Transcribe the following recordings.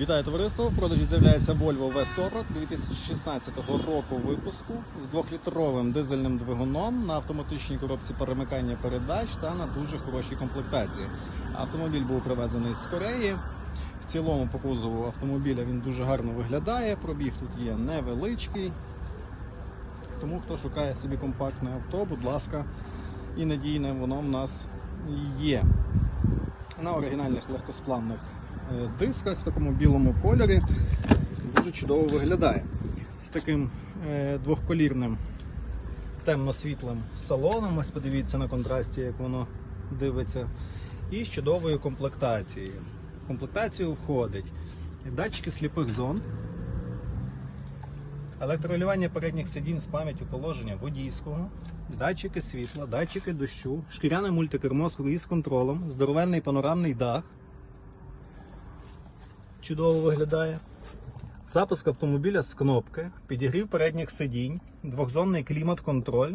Вітаю товариство! В продажі з'являється Volvo V40 2016 року випуску з 2-літровим дизельним двигуном на автоматичній коробці перемикання передач та на дуже хорошій комплектації. Автомобіль був привезений з Кореї. В цілому по кузову автомобіля він дуже гарно виглядає. Пробіг тут є невеличкий. Тому хто шукає собі компактне авто, будь ласка, і надійне воно в нас є. На оригінальних легкосплавних дисках в такому білому кольорі дуже чудово виглядає. З таким е, двохколірним темно-світлим салоном. Ось подивіться на контрасті, як воно дивиться. І з чудовою комплектацією. В комплектацію входить датчики сліпих зон, електролювання передніх сидінь з пам'яттю положення водійського, датчики світла, датчики дощу, шкіряне мультикермо з круїз контролем, здоровенний панорамний дах. Чудово виглядає. Запуск автомобіля з кнопки, підігрів передніх сидінь, двохзонний клімат-контроль,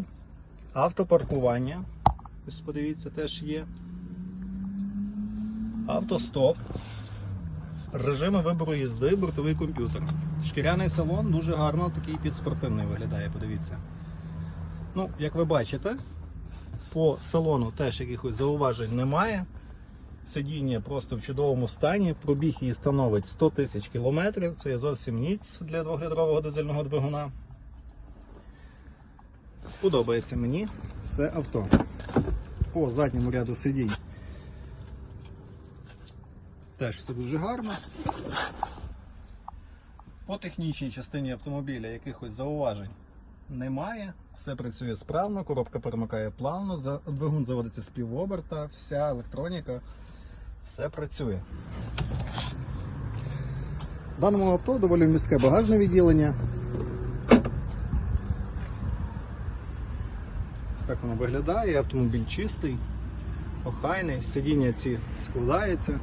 автопаркування. Ось подивіться, теж є. Автостоп, режими вибору їзди, бортовий комп'ютер. Шкіряний салон дуже гарно такий підспортивний виглядає, подивіться. Ну, як ви бачите, по салону теж якихось зауважень немає. Сидіння просто в чудовому стані. Пробіг її становить 100 тисяч кілометрів. Це є зовсім ніц для двохлітрового дизельного двигуна. Подобається мені це авто. По задньому ряду сидінь. Теж все дуже гарно. По технічній частині автомобіля якихось зауважень немає. Все працює справно, коробка перемикає плавно, двигун заводиться з півоберта, вся електроніка, все працює. В даному авто доволі містке багажне відділення. Ось так воно виглядає, автомобіль чистий, охайний, сидіння ці складаються.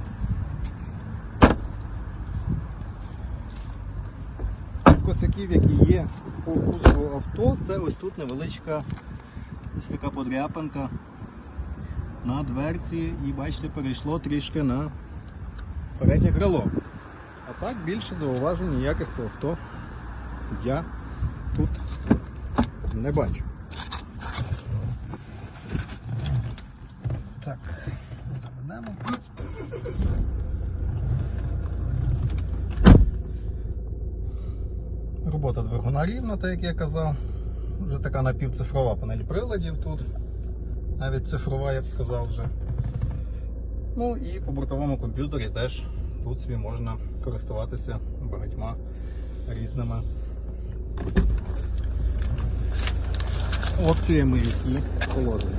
з косяків, які є по кузову авто, це ось тут невеличка ось така подряпинка на дверці і бачите, перейшло трішки на переднє крило. А так більше зауважень ніяких по авто я тут не бачу. Так, заведемо. Робота двигуна рівна, так як я казав. Вже така напівцифрова панель приладів тут. Навіть цифрова, я б сказав вже. Ну і по бортовому комп'ютері теж тут собі можна користуватися багатьма різними опціями, які положені.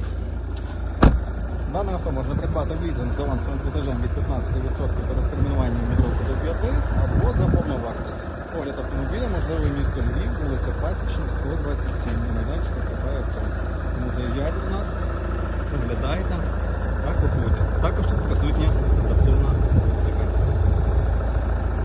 Дане авто можна придбати в лізинг з авансовим платежем від 15% та розтермінуванням від до 5 або за повну вартість. Огляд автомобіля можливий місто Львів, вулиця Пасічна, 127, на майданчику КП «Авто» також тут присутні